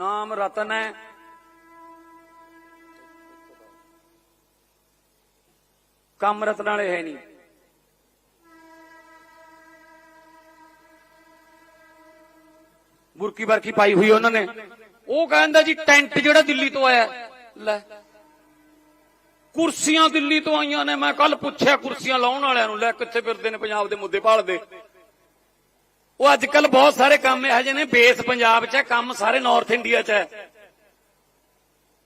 ਨਾਮ ਰਤਨ ਹੈ। ਕੰਮ ਰਤਨ ਵਾਲੇ ਹੈ ਨਹੀਂ। ਬੁਰਕੀ ਬਰਕੀ ਪਾਈ ਹੋਈ ਉਹਨਾਂ ਨੇ। ਉਹ ਕਹਿੰਦਾ ਜੀ, ਟੈਂਟ ਜਿਹੜਾ ਦਿੱਲੀ ਤੋਂ ਆਇਆ। ਲੈ। ਕੁਰਸੀਆਂ ਦਿੱਲੀ ਤੋਂ ਆਈਆਂ ਨੇ। ਮੈਂ ਕੱਲ ਪੁੱਛਿਆ ਕੁਰਸੀਆਂ ਲਾਉਣ ਵਾਲਿਆਂ ਨੂੰ। ਲੈ, ਕਿੱਥੇ ਫਿਰਦੇ ਨੇ ਪੰਜਾਬ ਦੇ ਮੁੱਦੇ ਭਾਲਦੇ। ਉਹ ਅੱਜ ਕੱਲ ਬਹੁਤ ਸਾਰੇ ਕੰਮ ਇਹੋ ਜਿਹੇ ਨੇ, ਬੇਸ ਪੰਜਾਬ 'ਚ ਹੈ, ਕੰਮ ਸਾਰੇ ਨਾਰਥ ਇੰਡੀਆ 'ਚ ਹੈ।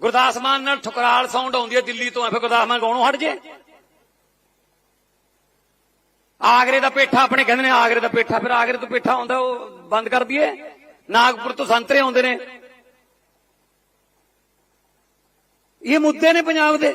ਗੁਰਦਾਸ ਮਾਨ ਨਾਲ ਠੁਕਰਾਲ ਸਾਊਂਡ ਆਉਂਦੀ ਹੈ ਦਿੱਲੀ ਤੋਂ ਆ ਫਿਰ ਗੁਰਦਾਸ ਮਾਨ ਗਾਉਣੋਂ ਹਟ ਜੇ। ਆਗਰੇ ਦਾ ਪੇਠਾ ਆਪਣੇ ਕਹਿੰਦੇ ਨੇ, ਆਗਰੇ ਦਾ ਪੇਠਾ, ਫਿਰ ਆਗਰੇ ਤੋਂ ਪੇਠਾ ਆਉਂਦਾ, ਉਹ ਬੰਦ ਕਰ ਦਈਏ। ਨਾਗਪੁਰ ਤੋਂ ਸੰਤਰੇ ਆਉਂਦੇ ਨੇ। ਇਹ ਮੁੱਦੇ ਨੇ ਪੰਜਾਬ ਦੇ।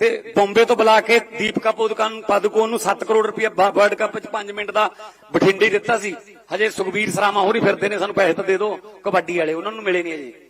ਤੇ ਬੰਬੇ ਤੋਂ ਬੁਲਾ ਕੇ ਦੀਪਕਾ ਪੋਦਕਾਨ ਪਦਕੋਨ ਨੂੰ 7 ਕਰੋੜ ਰੁਪਏ ਵਰਲਡ ਕੱਪ ਵਿੱਚ 5 ਮਿੰਟ ਦਾ ਬਠਿੰਡੇ ਦਿੱਤਾ ਸੀ। ਹਜੇ ਸੁਖਬੀਰ ਸਰਾਮਾ ਹੋਰੀ ਫਿਰਦੇ ਨੇ, ਸਾਨੂੰ ਪੈਸੇ ਤਾਂ ਦੇ ਦਿਓ। ਕਬੱਡੀ ਵਾਲੇ, ਉਹਨਾਂ ਨੂੰ ਮਿਲੇ ਨਹੀਂ ਅਜੇ।